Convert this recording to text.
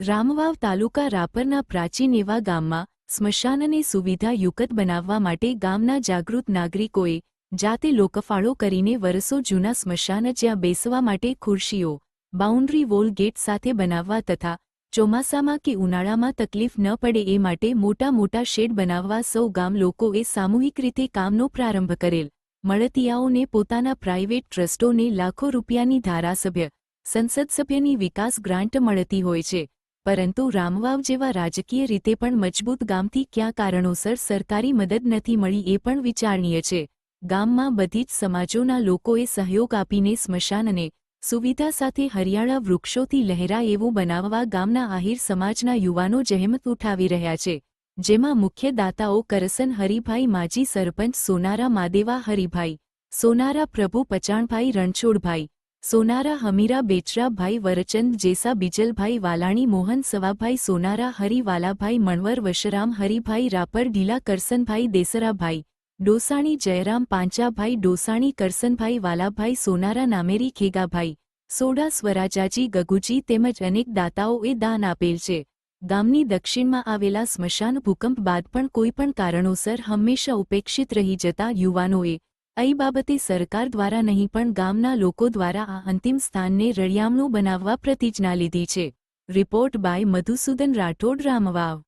રામવાવ તાલુકા રાપરના પ્રાચીન એવા ગામમાં સ્મશાનને સુવિધાયુક્ત બનાવવા માટે ગામના જાગૃત નાગરિકોએ જાતે લોકફાળો કરીને વરસો જૂના સ્મશાન જ્યાં બેસવા માટે ખુરશીઓ, બાઉન્ડ્રી વોલ ગેટ સાથે બનાવવા તથા ચોમાસામાં કે ઉનાળામાં તકલીફ ન પડે એ માટે મોટા મોટા શેડ બનાવવા સૌ ગામ લોકોએ સામૂહિક રીતે કામનો પ્રારંભ કરેલ. મળતિયાઓને પોતાના પ્રાઇવેટ ટ્રસ્ટોને લાખો રૂપિયાની ધારાસભ્ય, સંસદ સભ્યની વિકાસ ગ્રાન્ટ મળતી હોય છે. પરંતુ રામવાવ જેવા રાજકીય રીતે પણ મજબૂત ગામથી ક્યાં કારણોસર સરકારી મદદ નથી મળી એ પણ વિચારણીય છે. ગામમાં બધી જ સમાજોના લોકોએ સહયોગ આપીને સ્મશાનને સુવિધા સાથે હરિયાળા વૃક્ષોથી લહેરાય એવું બનાવવા ગામના આહિર સમાજના યુવાનો જહેમત ઉઠાવી રહ્યા છે. જેમાં મુખ્ય દાતાઓ કરસન હરિભાઈ, માજી સરપંચ સોનારા માદેવા હરિભાઈ, સોનારા પ્રભુ પચાણભાઈ, રણછોડભાઈ સોનારા હમીરા બેચરાભાઈ વરચંદ જેસા બિજલભાઈ વાલાણી મોહન સવાભાઈ સોનારા હરિવાલાભાઈ મણવર વશરામ હરિભાઈ રાપર ઢીલા કરસનભાઈ દેસરાભાઈ ડોસાણી જયરામ પાંચાભાઈ ડોસાણી કરસનભાઈ વાલાભાઈ સોનારા નામેરી ખેગાભાઈ સોડા સ્વરાજાજી ગગુજી તેમજ અનેક દાતાઓએ દાન આપેલ છે. ગામની દક્ષિણમાં આવેલા સ્મશાન ભૂકંપ બાદ પણ કોઈપણ કારણોસર હંમેશા ઉપેક્ષિત રહી જતા યુવાનોએ આ બાબતે સરકાર દ્વારા નહીં, પણ ગામના લોકો દ્વારા આ અંતિમ સ્થાનને રળિયામણું બનાવવા પ્રતિજ્ઞા લીધી છે. Report by Madhusudan Rathod, Ramvav.